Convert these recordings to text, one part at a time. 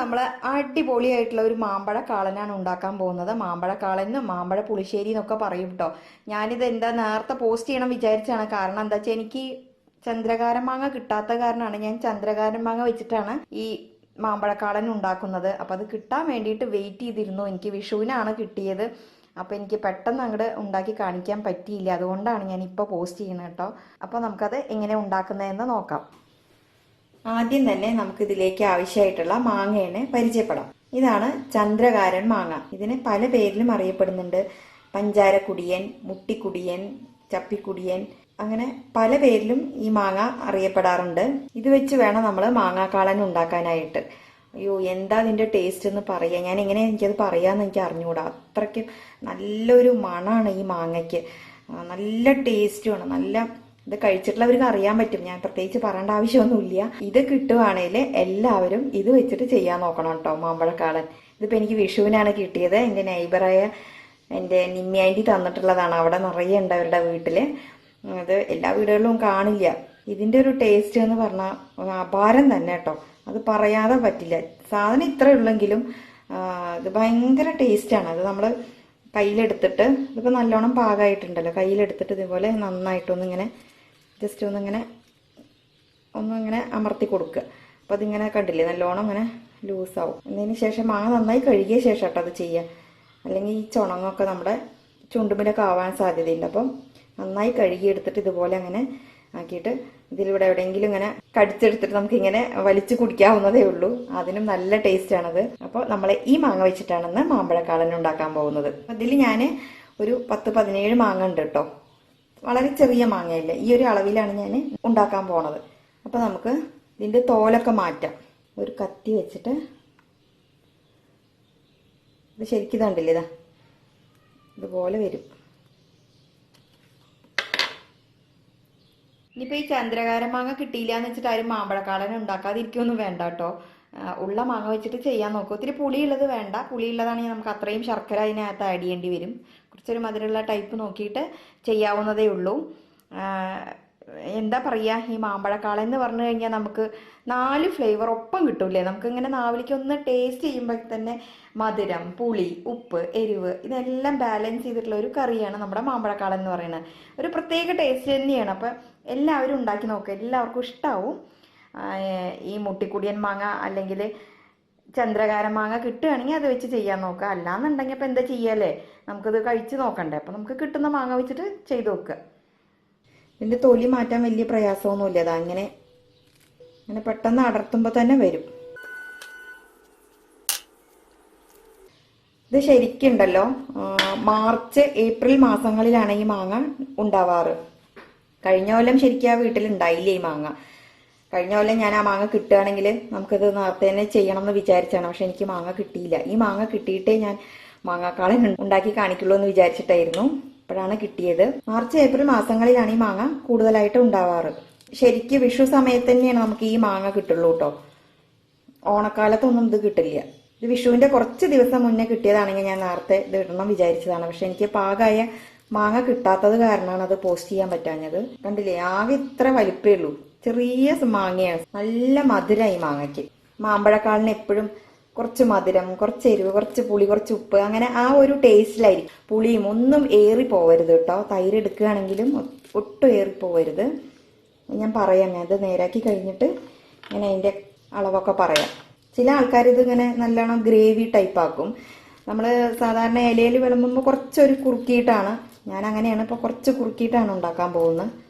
നമ്മൾ അടിപൊളിയായിട്ടുള്ള ഒരു മാമ്പഴ കാളനാണ് ഉണ്ടാക്കാൻ പോകുന്നത്. മാമ്പഴ കാളനും മാമ്പഴ പുളിശ്ശേരി എന്നൊക്കെ പറയും കേട്ടോ ഞാനിത് എന്താ നേരത്തെ പോസ്റ്റ് ചെയ്യണം വിചാരിച്ചാണ്. കാരണം എന്താ വെച്ചാൽ എനിക്ക് ചന്ദ്രകാരൻ മാങ്ങ കിട്ടാത്ത കാരണമാണ് ഞാൻ ചന്ദ്രകാരൻ മാങ്ങ വെച്ചിട്ടാണ് ഈ മാമ്പഴക്കാളൻ ഉണ്ടാക്കുന്നത്. അപ്പം അത് കിട്ടാൻ വേണ്ടിയിട്ട് വെയിറ്റ് ചെയ്തിരുന്നു. എനിക്ക് വിഷുവിനാണ് കിട്ടിയത്. അപ്പോൾ എനിക്ക് പെട്ടെന്ന് അങ്ങോട്ട് ഉണ്ടാക്കി കാണിക്കാൻ പറ്റിയില്ല. അതുകൊണ്ടാണ് ഞാൻ ഇപ്പോൾ പോസ്റ്റ് ചെയ്യുന്നത് കേട്ടോ അപ്പോൾ നമുക്കത് എങ്ങനെ ഉണ്ടാക്കുന്നതെന്ന് നോക്കാം. ആദ്യം തന്നെ നമുക്ക് ഇതിലേക്ക് ആവശ്യമായിട്ടുള്ള മാങ്ങയാണ് പരിചയപ്പെടാം. ഇതാണ് ചന്ദ്രകാരൻ മാങ്ങ. ഇതിന് പല പേരിലും അറിയപ്പെടുന്നുണ്ട്. പഞ്ചാരക്കുടിയൻ മുട്ടിക്കുടിയൻ ചപ്പിക്കുടിയൻ അങ്ങനെ പല പേരിലും ഈ മാങ്ങ അറിയപ്പെടാറുണ്ട്. ഇത് വെച്ച് വേണം നമ്മൾ മാങ്ങാക്കാളൻ ഉണ്ടാക്കാനായിട്ട്. അയ്യോ എന്താ അതിന്റെ ടേസ്റ്റ് എന്ന് പറയാ? ഞാൻ എങ്ങനെ എനിക്കത് പറയാന്ന് എനിക്ക് അറിഞ്ഞുകൂടാ അത്രയ്ക്ക് നല്ലൊരു മണാണ് ഈ മാങ്ങയ്ക്ക്. നല്ല ടേസ്റ്റുമാണ് നല്ല ഇത് കഴിച്ചിട്ടുള്ളവർക്ക് അറിയാൻ പറ്റും. ഞാൻ പ്രത്യേകിച്ച് പറയേണ്ട ആവശ്യമൊന്നുമില്ല. ഇത് കിട്ടുവാണെങ്കിൽ എല്ലാവരും ഇത് വെച്ചിട്ട് ചെയ്യാൻ നോക്കണം കേട്ടോ മാമ്പഴക്കാളൻ ഇതിപ്പോൾ എനിക്ക് വിഷുവിനാണ് കിട്ടിയത്. എന്റെ നൈബറായ എന്റെ നിമ്മിയാന്റി തന്നിട്ടുള്ളതാണ്. അവിടെ നിറയെ ഉണ്ട് അവരുടെ വീട്ടിൽ അത് എല്ലാ വീടുകളിലും കാണില്ല. ഇതിന്റെ ഒരു ടേസ്റ്റ് എന്ന് പറഞ്ഞാൽ അപാരം തന്നെ കേട്ടോ. അത് പറയാതെ പറ്റില്ല. സാധനം ഇത്ര ഉള്ളെങ്കിലും ഇത് ഭയങ്കര ടേസ്റ്റാണ് അത് നമ്മൾ കയ്യിലെടുത്തിട്ട് ഇതിപ്പോൾ നല്ലോണം പാകമായിട്ടുണ്ടല്ലോ കയ്യിലെടുത്തിട്ട് ഇതുപോലെ നന്നായിട്ടൊന്നിങ്ങനെ ജസ്റ്റ് ഒന്നിങ്ങനെ ഒന്നിങ്ങനെ അമർത്തി കൊടുക്കുക. അപ്പോൾ അതിങ്ങനെ കണ്ടില്ലേ നല്ലോണം ഇങ്ങനെ ലൂസാവും. അതിന് ശേഷം മാങ്ങ നന്നായി കഴുകിയ ശേഷം കേട്ടോ അത് ചെയ്യുക. അല്ലെങ്കിൽ ഈ ചുണങ്ങൊക്കെ നമ്മുടെ ചുണ്ടുമിലൊക്കെ ആവാൻ സാധ്യതയുണ്ട്. അപ്പം നന്നായി കഴുകിയെടുത്തിട്ട് ഇതുപോലെ അങ്ങനെ ആക്കിയിട്ട് ഇതിലൂടെ എവിടെയെങ്കിലും ഇങ്ങനെ കടിച്ചെടുത്തിട്ട് നമുക്കിങ്ങനെ വലിച്ചു കുടിക്കാവുന്നതേ ഉള്ളൂ. അതിനും നല്ല ടേസ്റ്റ് ആണത്. അപ്പോൾ നമ്മൾ ഈ മാങ്ങ വെച്ചിട്ടാണെന്ന് മാമ്പഴക്കാളൻ ഉണ്ടാക്കാൻ പോകുന്നത്. അതിൽ ഞാൻ ഒരു പത്ത് പതിനേഴ് മാങ്ങ ഉണ്ട് കേട്ടോ. വളരെ ചെറിയ മാങ്ങയല്ല? ഈ ഒരു അളവിലാണ് ഞാൻ ഉണ്ടാക്കാൻ പോണത്. അപ്പോൾ നമുക്ക് ഇതിന്റെ തോലൊക്കെ മാറ്റാം. ഒരു കത്തി വെച്ചിട്ട് ഇത് ശരിക്കും ഇതുണ്ടല്ലേ ഇതാ? ഇതുപോലെ വരും. ഇനിയിപ്പോൾ ഈ ചന്ദ്രകാരമാങ്ങ കിട്ടിയില്ല എന്ന് വെച്ചിട്ട് ആരും മാമ്പഴക്കാളനെ ഉണ്ടാക്കാതിരിക്കൊന്നും വേണ്ട കേട്ടോ. ഉള്ള മാങ്ങ വെച്ചിട്ട് ചെയ്യാൻ നോക്കും. ഒത്തിരി പുളിയുള്ളത് വേണ്ട. പുളിയുള്ളതാണെങ്കിൽ നമുക്ക് അത്രയും ശർക്കര അതിനകത്ത് ആഡ് ചെയ്യേണ്ടി വരും. കുറച്ചൊരു മധുരമുള്ള ടൈപ്പ് നോക്കിയിട്ട് ചെയ്യാവുന്നതേ ഉള്ളൂ. എന്താ പറയുക ഈ മാമ്പഴക്കാളൻ എന്ന് പറഞ്ഞു കഴിഞ്ഞാൽ നമുക്ക് നാല് ഫ്ലേവർ ഒപ്പം കിട്ടൂലേ നമുക്ക് ഇങ്ങനെ നാവിലേക്ക് ഒന്ന് ടേസ്റ്റ് ചെയ്യുമ്പോൾ തന്നെ മധുരം പുളി ഉപ്പ് എരിവ് ഇതെല്ലാം ബാലൻസ് ചെയ്തിട്ടുള്ള ഒരു കറിയാണ് നമ്മുടെ മാമ്പഴക്കാളൻ എന്ന് പറയുന്നത്. ഒരു പ്രത്യേക ടേസ്റ്റ് തന്നെയാണ്. അപ്പം എല്ലാവരും ഉണ്ടാക്കി നോക്കുക എല്ലാവർക്കും ഇഷ്ടാവും. ആ, ഈ മുട്ടിക്കുടിയൻ മാങ്ങ അല്ലെങ്കിൽ ചന്ദ്രകാരം മാങ്ങ കിട്ടുകയാണെങ്കിൽ അത് വെച്ച് ചെയ്യാൻ നോക്കുക. അല്ലാന്നുണ്ടെങ്കിൽ അപ്പോൾ എന്താ ചെയ്യല്ലേ? നമുക്കത് കഴിച്ച് നോക്കണ്ടേ. അപ്പോൾ നമുക്ക് കിട്ടുന്ന മാങ്ങ വെച്ചിട്ട് ചെയ്ത് നോക്കുക ഇതിന്റെ തൊലി മാറ്റാൻ വലിയ പ്രയാസമൊന്നുമില്ല. അത് അങ്ങനെ അങ്ങനെ പെട്ടെന്ന് അടർത്തുമ്പോൾ തന്നെ വരും. ഇത് ശരിക്കുണ്ടല്ലോ മാർച്ച് ഏപ്രിൽ മാസങ്ങളിലാണ് ഈ മാങ്ങ ഉണ്ടാവാറ്. കഴിഞ്ഞ കൊല്ലം ശരിക്കും ആ വീട്ടിലുണ്ടായില്ലേ ഈ മാങ്ങ? കഴിഞ്ഞ കൊല്ലം ഞാൻ ആ മാങ്ങ കിട്ടുകയാണെങ്കിൽ നമുക്കത് നേരത്തെ തന്നെ ചെയ്യണം എന്ന് വിചാരിച്ചാണ്. പക്ഷെ എനിക്ക് മാങ്ങ കിട്ടിയില്ല. ഈ മാങ്ങ കിട്ടിയിട്ടേ ഞാൻ മാങ്ങാക്കാളൻ ഉണ്ടാക്കി കാണിക്കുള്ളൂ എന്ന് വിചാരിച്ചിട്ടായിരുന്നു അപ്പോഴാണ് കിട്ടിയത്. മാർച്ച് ഏപ്രിൽ മാസങ്ങളിലാണ് ഈ മാങ്ങ കൂടുതലായിട്ട് ഉണ്ടാവാറ്. ശരിക്കും വിഷു സമയത്ത് തന്നെയാണ് നമുക്ക് ഈ മാങ്ങ കിട്ടുള്ളൂ കേട്ടോ. ഓണക്കാലത്തൊന്നും ഇത് കിട്ടില്ല. ഇത് വിഷുവിന്റെ കുറച്ച് ദിവസം മുന്നേ കിട്ടിയതാണെങ്കിൽ ഞാൻ നേരത്തെ ഇത് ഇടണം വിചാരിച്ചതാണ്. പക്ഷെ എനിക്ക് പാകമായ മാങ്ങ കിട്ടാത്തത് കാരണമാണ് അത് പോസ്റ്റ് ചെയ്യാൻ പറ്റാഞ്ഞത്. കണ്ടില്ലേ? ആകെ ഇത്ര വലിപ്പേ ഉള്ളൂ. ചെറിയ മാങ്ങയാണ്. നല്ല മധുരമായി മാങ്ങയ്ക്ക്. മാമ്പഴക്കാളിന് എപ്പോഴും കുറച്ച് മധുരം കുറച്ച് എരിവ് കുറച്ച് പുളി കുറച്ച് ഉപ്പ് അങ്ങനെ ആ ഒരു ടേസ്റ്റിലായിരിക്കും. പുളിയും ഒന്നും ഏറി പോവരുത് കേട്ടോ. തൈര് എടുക്കുകയാണെങ്കിലും ഒട്ടും ഏറി പോവരുത്. ഞാൻ പറയാം ഞാൻ ഇത് നേരാക്കി കഴിഞ്ഞിട്ട് ഞാൻ അതിന്റെ അളവൊക്കെ പറയാം. ചില ആൾക്കാർ ഇതിങ്ങനെ നല്ലോണം ഗ്രേവി ടൈപ്പ് ആക്കും. നമ്മൾ സാധാരണ ഇലയിൽ വിളമ്പുമ്പോൾ കുറച്ചൊരു കുറുക്കിയിട്ടാണ്. ഞാൻ അങ്ങനെയാണ് ഇപ്പോൾ കുറച്ച് കുറുക്കിയിട്ടാണ് ഉണ്ടാക്കാൻ പോകുന്നത്.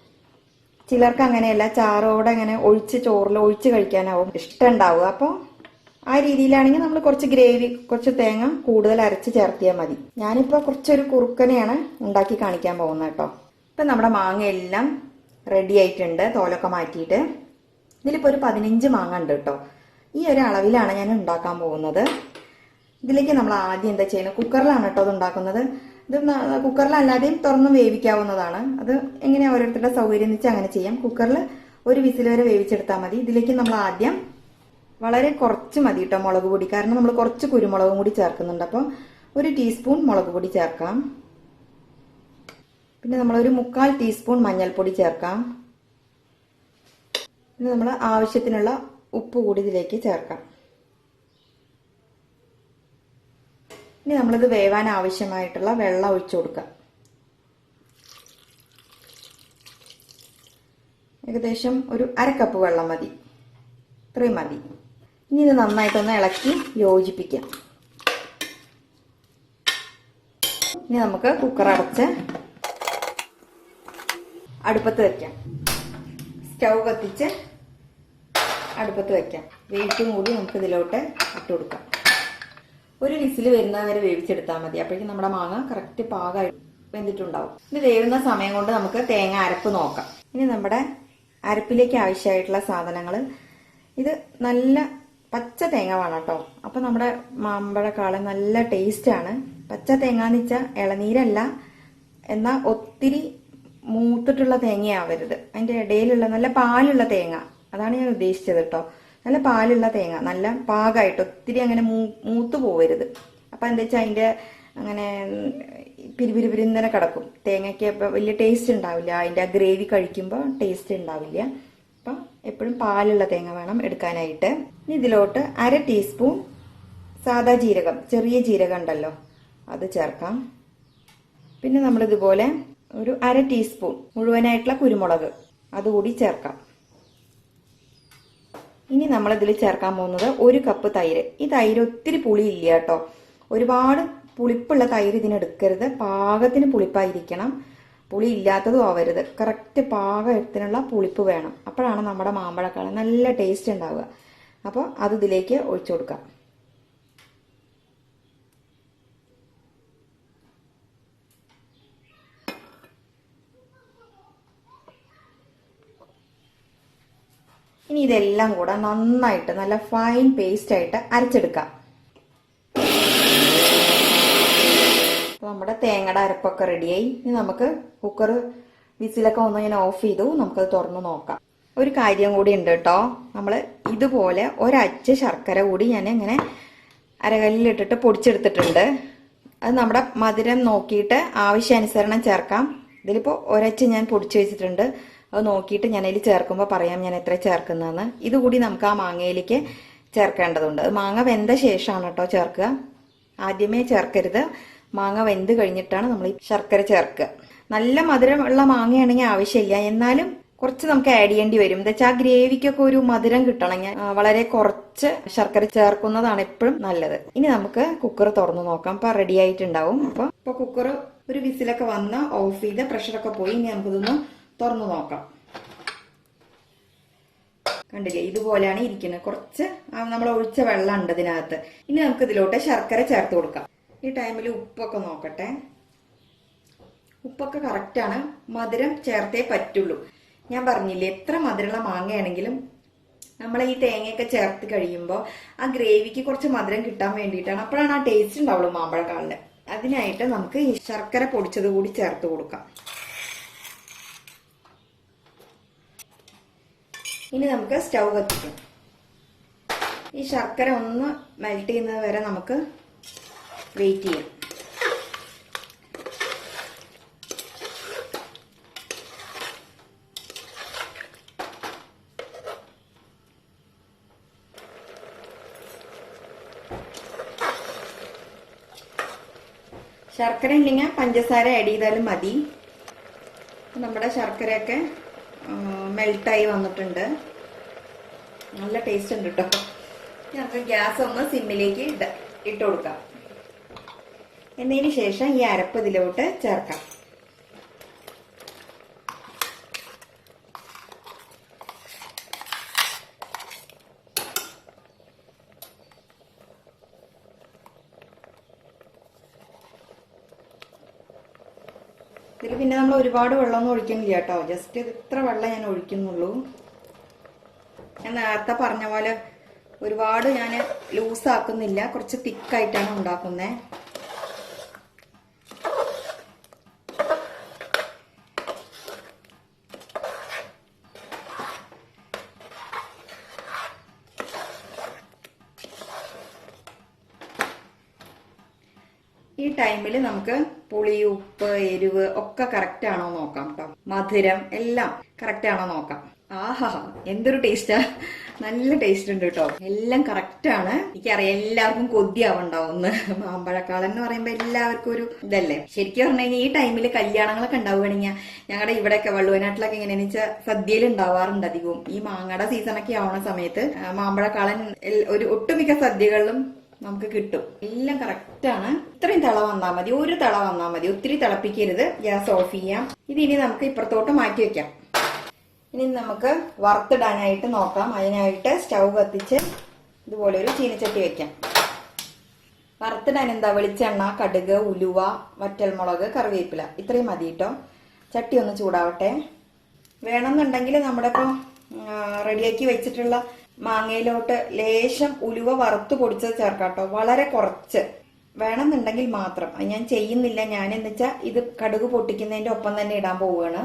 ചിലർക്ക് അങ്ങനെയല്ല ചാറോടെ അങ്ങനെ ഒഴിച്ച് ചോറിൽ ഒഴിച്ച് കഴിക്കാനാവും ഇഷ്ടം ഉണ്ടാവുക അപ്പോൾ ആ രീതിയിലാണെങ്കിൽ നമ്മൾ കുറച്ച് ഗ്രേവി കുറച്ച് തേങ്ങ കൂടുതൽ അരച്ച് ചേർത്തിയാൽ മതി. ഞാനിപ്പോൾ കുറച്ചൊരു കുറുക്കനെയാണ് ഉണ്ടാക്കി കാണിക്കാൻ പോകുന്നത് കേട്ടോ. ഇപ്പം നമ്മുടെ മാങ്ങ എല്ലാം റെഡി ആയിട്ടുണ്ട് തോലൊക്കെ മാറ്റിയിട്ട്. ഇതിലിപ്പോൾ ഒരു പതിനഞ്ച് മാങ്ങ ഉണ്ട് കേട്ടോ. ഈ ഒരു അളവിലാണ് ഞാൻ ഉണ്ടാക്കാൻ പോകുന്നത്. ഇതിലേക്ക് നമ്മൾ ആദ്യം എന്താ ചെയ്യുന്നത്? കുക്കറിലാണ് കേട്ടോ അത് ഉണ്ടാക്കുന്നത്. ഇത് കുക്കറിലല്ലാതെയും തുറന്ന് വേവിക്കാവുന്നതാണ്. അത് എങ്ങനെയാ ഓരോരുത്തരുടെ സൗകര്യം വെച്ച് അങ്ങനെ ചെയ്യാം. കുക്കറിൽ ഒരു വിസിൽ വരെ വേവിച്ചെടുത്താൽ മതി. ഇതിലേക്ക് നമ്മൾ ആദ്യം വളരെ കുറച്ച് മതി കേട്ടോ മുളക് പൊടി. കാരണം നമ്മൾ കുറച്ച് കുരുമുളകും കൂടി ചേർക്കുന്നുണ്ട്. അപ്പോൾ ഒരു ടീസ്പൂൺ മുളക് പൊടി ചേർക്കാം. പിന്നെ നമ്മളൊരു മുക്കാൽ ടീസ്പൂൺ മഞ്ഞൾപ്പൊടി ചേർക്കാം. പിന്നെ നമ്മൾ ആവശ്യത്തിനുള്ള ഉപ്പ് കൂടി ഇതിലേക്ക് ചേർക്കാം. ഇനി നമ്മളിത് വേവാൻ ആവശ്യമായിട്ടുള്ള വെള്ളം ഒഴിച്ചു കൊടുക്കാം ഏകദേശം ഒരു അര കപ്പ് വെള്ളം മതി. ഇത്രയും മതി. ഇനി ഇത് നന്നായിട്ടൊന്ന് ഇളക്കി യോജിപ്പിക്കാം. ഇനി നമുക്ക് കുക്കർ അടച്ച് അടുപ്പത്ത് വെക്കാം. സ്റ്റൗ കത്തിച്ച് അടുപ്പത്ത് വെക്കാം. വെയിറ്റും കൂടി നമുക്ക് ഇതിലോട്ട് ഇട്ട് കൊടുക്കാം. ഒരു വിസിൽ വരുന്നത് വരെ വേവിച്ചെടുത്താൽ മതി. അപ്പോഴേക്കും നമ്മുടെ മാങ്ങ കറക്റ്റ് പാകമായി വെന്തിട്ടുണ്ടാവും. ഇനി വേവുന്ന സമയം കൊണ്ട് നമുക്ക് തേങ്ങ അരപ്പ് നോക്കാം. ഇനി നമ്മുടെ അരപ്പിലേക്ക് ആവശ്യമായിട്ടുള്ള സാധനങ്ങൾ ഇത് നല്ല പച്ച തേങ്ങ വേണം കേട്ടോ. അപ്പം നമ്മുടെ മാമ്പഴക്കാളൻ നല്ല ടേസ്റ്റാണ് പച്ച തേങ്ങ എന്ന് വെച്ചാൽ ഇളനീരല്ല. എന്നാൽ ഒത്തിരി മൂത്തിട്ടുള്ള തേങ്ങയാവരുത്. അതിന്റെ ഇടയിലുള്ള നല്ല പാലുള്ള തേങ്ങ. അതാണ് ഞാൻ ഉദ്ദേശിച്ചത് കേട്ടോ. നല്ല പാലുള്ള തേങ്ങ നല്ല പാകമായിട്ട് ഒത്തിരി അങ്ങനെ മൂ മൂത്ത് പോവരുത്. അപ്പം എന്താ വെച്ചാൽ അതിന്റെ അങ്ങനെ പിരിപിരിപിരിന്നനെ കിടക്കും. തേങ്ങയ്ക്ക് വലിയ ടേസ്റ്റ് ഉണ്ടാവില്ല. അതിന്റെ ആ ഗ്രേവി കഴിക്കുമ്പോൾ ടേസ്റ്റ് ഉണ്ടാവില്ല. അപ്പം എപ്പോഴും പാലുള്ള തേങ്ങ വേണം എടുക്കാനായിട്ട്. ഇനി ഇതിലോട്ട് അര ടീസ്പൂൺ സാദാ ജീരകം ചെറിയ ജീരകം ഉണ്ടല്ലോ അത് ചേർക്കാം. പിന്നെ നമ്മളിതുപോലെ ഒരു അര ടീസ്പൂൺ മുഴുവനായിട്ടുള്ള കുരുമുളക് അതുകൂടി ചേർക്കാം. ഇനി നമ്മൾ ഇതിൽ ചേർക്കാൻ പോകുന്നത് ഒരു കപ്പ് തൈര്. ഈ തൈര് ഒത്തിരി പുളിയില്ല കേട്ടോ. ഒരുപാട് പുളിപ്പുള്ള തൈര് ഇതിനെടുക്കരുത് പാകത്തിന് പുളിപ്പായിരിക്കണം. പുളി ഇല്ലാത്തതും ആവരുത്. കറക്റ്റ് പാകത്തിനുള്ള പുളിപ്പ് വേണം. അപ്പോഴാണ് നമ്മുടെ മാമ്പഴക്കാളം നല്ല ടേസ്റ്റ് ഉണ്ടാവുക. അപ്പോൾ അത് ഇതിലേക്ക് ഒഴിച്ചു കൊടുക്കാം. ഇനി ഇതെല്ലാം കൂടെ നന്നായിട്ട് നല്ല ഫൈൻ പേസ്റ്റ് ആയിട്ട് അരച്ചെടുക്കാം. നമ്മുടെ തേങ്ങയുടെ അരപ്പൊക്കെ റെഡിയായി ഇനി നമുക്ക് കുക്കർ വിസിലൊക്കെ ഒന്ന് ഇങ്ങനെ ഓഫ് ചെയ്തു. നമുക്കത് തുറന്ന് നോക്കാം. ഒരു കാര്യം കൂടി ഉണ്ട് കേട്ടോ. നമ്മൾ ഇതുപോലെ ഒരച്ച് ശർക്കര കൂടി ഞാൻ ഇങ്ങനെ അരകല്ലിലിട്ടിട്ട് പൊടിച്ചെടുത്തിട്ടുണ്ട്. അത് നമ്മുടെ മധുരം നോക്കിയിട്ട് ആവശ്യാനുസരണം ചേർക്കാം. ഇതിലിപ്പോൾ ഒരച്ച് ഞാൻ പൊടിച്ചു വെച്ചിട്ടുണ്ട്. അത് നോക്കിയിട്ട് ഞാൻ അതിൽ ചേർക്കുമ്പോൾ പറയാം ഞാൻ എത്ര ചേർക്കുന്നതെന്ന് ഇതുകൂടി നമുക്ക് ആ മാങ്ങയിലേക്ക് ചേർക്കേണ്ടതുണ്ട്. മാങ്ങ വെന്ത ശേഷമാണ് കേട്ടോ ചേർക്കുക. ആദ്യമേ ചേർക്കരുത്. മാങ്ങ വെന്ത് കഴിഞ്ഞിട്ടാണ് നമ്മൾ ഈ ശർക്കര ചേർക്കുക. നല്ല മധുരമുള്ള മാങ്ങയാണെങ്കിൽ ആവശ്യമില്ല. എന്നാലും കുറച്ച് നമുക്ക് ആഡ് ചെയ്യേണ്ടി വരും. എന്താ വെച്ചാൽ ആ ഗ്രേവിക്കൊക്കെ ഒരു മധുരം കിട്ടണമെങ്കിൽ ഞാൻ വളരെ കുറച്ച് ശർക്കര ചേർക്കുന്നതാണ് എപ്പോഴും നല്ലത്. ഇനി നമുക്ക് കുക്കർ തുറന്നു നോക്കാം. അപ്പൊ റെഡി ആയിട്ടുണ്ടാവും. അപ്പൊ ഇപ്പൊ കുക്കർ ഒരു വിസിലൊക്കെ വന്ന് ഓഫ് ചെയ്ത് പ്രഷറൊക്കെ പോയി. ഇനി നമുക്കിതൊന്ന് തുറന്നു നോക്കാം. കണ്ടില്ലേ? ഇതുപോലെയാണ് ഇരിക്കുന്നത്. കുറച്ച് നമ്മൾ ഒഴിച്ച വെള്ളം ഉണ്ട് ഇതിനകത്ത്. ഇനി നമുക്ക് ഇതിലോട്ട് ശർക്കര ചേർത്ത് കൊടുക്കാം. ഈ ടൈമിൽ ഉപ്പൊക്കെ നോക്കട്ടെ. ഉപ്പൊക്കെ കറക്റ്റാണ് മധുരം ചേർത്തേ പറ്റുള്ളൂ. ഞാൻ പറഞ്ഞില്ലേ എത്ര മധുരമുള്ള മാങ്ങയാണെങ്കിലും നമ്മൾ ഈ തേങ്ങയൊക്കെ ചേർത്ത് കഴിയുമ്പോൾ ആ ഗ്രേവിക്ക് കുറച്ച് മധുരം കിട്ടാൻ വേണ്ടിയിട്ടാണ്. അപ്പോഴാണ് ആ ടേസ്റ്റ് ഉണ്ടാവുള്ളൂ മാമ്പഴക്കാളിൽ അതിനായിട്ട് നമുക്ക് ഈ ശർക്കര പൊടിച്ചത് കൂടി ചേർത്ത് കൊടുക്കാം. ഇനി നമുക്ക് സ്റ്റൗ കത്തിക്കാം. ഈ ശർക്കര ഒന്ന് മെൽറ്റ് ചെയ്യുന്നത് വരെ നമുക്ക് വെയിറ്റ് ചെയ്യാം. ശർക്കര ഇല്ലെങ്കിൽ പഞ്ചസാര ആഡ് ചെയ്താലും മതി. നമ്മുടെ ശർക്കരയൊക്കെ മെൽട്ടായി വന്നിട്ടുണ്ട്. നല്ല ടേസ്റ്റ് ഉണ്ട് കേട്ടോ നമുക്ക് ഗ്യാസ് ഒന്ന് സിമ്മിലേക്ക് ഇട്ട് ഇട്ടുകൊടുക്കാം എന്നതിന് ശേഷം ഈ അരപ്പ് ഇതിലോട്ട് ചേർക്കാം. ഇതിൽ പിന്നെ നമ്മൾ ഒരുപാട് വെള്ളമൊന്നും ഒഴിക്കുന്നില്ല കേട്ടോ. ജസ്റ്റ് ഇത്ര വെള്ളം ഞാൻ ഒഴിക്കുന്നുള്ളൂ. ഞാൻ നേരത്തെ പറഞ്ഞ പോലെ ഒരുപാട് ഞാൻ ലൂസാക്കുന്നില്ല കുറച്ച് തിക്കായിട്ടാണ് ഉണ്ടാക്കുന്നത് ഈ ടൈമിൽ നമുക്ക് പുളി ഉപ്പ് എരിവ് ഒക്കെ കറക്റ്റ് ആണോ നോക്കാം കേട്ടോ മധുരം എല്ലാം കറക്റ്റ് ആണോ നോക്കാം. ആഹാ എന്തൊരു ടേസ്റ്റാ നല്ല ടേസ്റ്റ് ഉണ്ട് കേട്ടോ എല്ലാം കറക്റ്റ് ആണ്. എനിക്കറിയാം എല്ലാവർക്കും കൊതിയാവുണ്ടാവും ഒന്ന്. മാമ്പഴക്കാലം എന്ന് പറയുമ്പോ എല്ലാവർക്കും ഒരു ഇതല്ലേ. ശരിക്കും പറഞ്ഞു കഴിഞ്ഞാൽ ഈ ടൈമിൽ കല്യാണങ്ങളൊക്കെ ഉണ്ടാവുകയാണെങ്കിൽ ഞങ്ങളുടെ ഇവിടെയൊക്കെ വള്ളുവനാട്ടിലൊക്കെ എങ്ങനെയാണെന്ന് വെച്ചാൽ സദ്യയിൽ ഉണ്ടാവാറുണ്ട് അധികവും. ഈ മാങ്ങയുടെ സീസണൊക്കെ ആവുന്ന സമയത്ത് മാമ്പഴക്കാളൻ ഒരു ഒട്ടുമിക്ക സദ്യകളിലും നമുക്ക് കിട്ടും. എല്ലാം കറക്റ്റ് ആണ്. ഇത്രയും തിള വന്നാൽ മതി. ഒരു തിള വന്നാൽ മതി. ഒത്തിരി തിളപ്പിക്കരുത്. ഗ്യാസ് ഓഫ് ചെയ്യാം. ഇത് ഇനി നമുക്ക് ഇപ്പുറത്തോട്ട് മാറ്റി വെക്കാം. ഇനി നമുക്ക് വറുത്തിടാനായിട്ട് നോക്കാം. അതിനായിട്ട് സ്റ്റൗ കത്തിച്ച് ഇതുപോലെ ഒരു ചീനച്ചട്ടി വെക്കാം. വറുത്തിടാൻ എന്താ? വെളിച്ചെണ്ണ കടുക് ഉലുവ വറ്റൽമുളക് കറിവേപ്പില. ഇത്രയും മതി കേട്ടോ. ചട്ടി ഒന്ന് ചൂടാവട്ടെ. വേണമെന്നുണ്ടെങ്കിൽ നമ്മുടെ ഇപ്പം റെഡിയാക്കി വെച്ചിട്ടുള്ള മാങ്ങയിലോട്ട് ലേശം ഉലുവ വറുത്ത് പൊടിച്ചത് ചേർക്കാം കേട്ടോ വളരെ കുറച്ച്. വേണമെന്നുണ്ടെങ്കിൽ മാത്രം. അത് ഞാൻ ചെയ്യുന്നില്ല. ഞാൻ എന്ന് വെച്ചാൽ ഇത് കടുക് പൊട്ടിക്കുന്നതിന്റെ ഒപ്പം തന്നെ ഇടാൻ പോവുകയാണ്.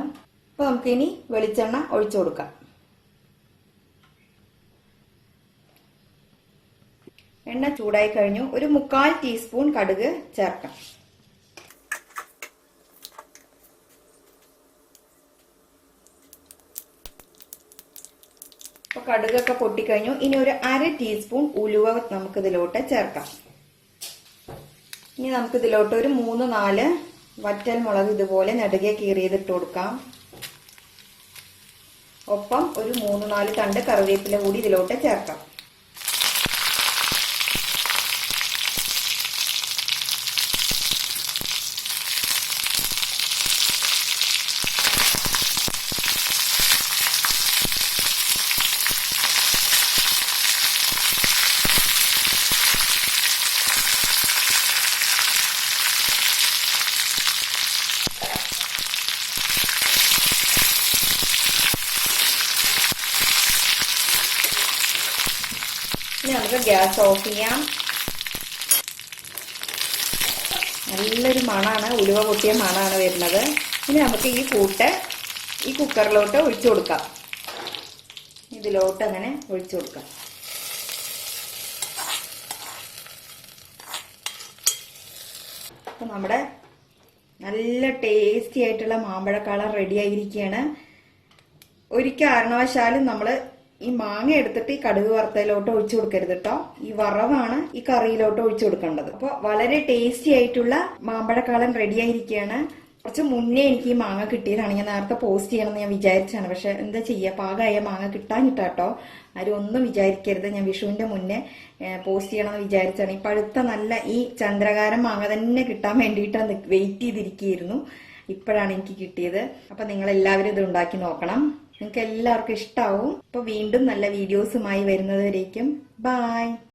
അപ്പൊ നമുക്കിനി വെളിച്ചെണ്ണ ഒഴിച്ചു കൊടുക്കാം. എണ്ണ ചൂടായി കഴിഞ്ഞു. ഒരു മുക്കാൽ ടീസ്പൂൺ കടുക് ചേർക്കാം. കടുകൊക്കെ പൊട്ടിക്കഴിഞ്ഞു. ഇനി ഒരു അര ടീസ്പൂൺ ഉലുവ നമുക്ക് ഇതിലോട്ട് ചേർക്കാം. ഇനി നമുക്ക് ഇതിലോട്ട് ഒരു മൂന്ന് നാല് വറ്റൽ മുളക് ഇതുപോലെ നെടുകെ കീറിയതിട്ട് കൊടുക്കാം. ഒപ്പം ഒരു മൂന്ന് നാല് തണ്ട് കറിവേപ്പില കൂടി ഇതിലോട്ട് ചേർക്കാം. ഗ്യാസ് ഓഫ് ചെയ്യാം നല്ലൊരു മണാണ് ഉലുവ പൊട്ടിയ മണാണ് വരുന്നത്. ഇനി നമുക്ക് ഈ കൂട്ട് ഈ കുക്കറിലോട്ട് ഒഴിച്ചു കൊടുക്കാം. ഇതിലോട്ട് അങ്ങനെ ഒഴിച്ചു കൊടുക്കാം. അപ്പം നമ്മുടെ നല്ല ടേസ്റ്റി ആയിട്ടുള്ള മാമ്പഴക്കാള റെഡി ആയിരിക്കുകയാണ്. ഒരു കാരണവശാലും നമ്മൾ ഈ മാങ്ങ എടുത്തിട്ട് ഈ കടുക് വറുത്തയിലോട്ട് ഒഴിച്ചു കൊടുക്കരുത് കേട്ടോ ഈ വറവാണ് ഈ കറിയിലോട്ട് ഒഴിച്ചു കൊടുക്കേണ്ടത്. അപ്പോൾ വളരെ ടേസ്റ്റി ആയിട്ടുള്ള മാമ്പഴക്കാളൻ റെഡി ആയിരിക്കുകയാണ് കുറച്ച് മുന്നേ എനിക്ക് ഈ മാങ്ങ കിട്ടിയതാണ്. ഞാൻ നേരത്തെ പോസ്റ്റ് ചെയ്യണമെന്ന് ഞാൻ വിചാരിച്ചാണ് പക്ഷെ എന്താ ചെയ്യുക പാകമായ മാങ്ങ കിട്ടാഞ്ഞിട്ടാ കേട്ടോ ആരും ഒന്നും വിചാരിക്കരുത്. ഞാൻ വിഷുവിന്റെ മുന്നേ പോസ്റ്റ് ചെയ്യണമെന്ന് വിചാരിച്ചാണ് ഈ പഴുത്ത നല്ല ഈ ചന്ദ്രകാരം മാങ്ങ തന്നെ കിട്ടാൻ വേണ്ടിയിട്ട് വെയിറ്റ് ചെയ്തിരിക്കുകയായിരുന്നു ഇപ്പോഴാണ് എനിക്ക് കിട്ടിയത്. അപ്പൊ നിങ്ങൾ എല്ലാവരും ഇത് ഉണ്ടാക്കി നോക്കണം. നിങ്ങൾക്ക് എല്ലാവർക്കും ഇഷ്ടാവും. അപ്പൊ വീണ്ടും നല്ല വീഡിയോസുമായി വരുന്നതുവരേക്കും ബായ്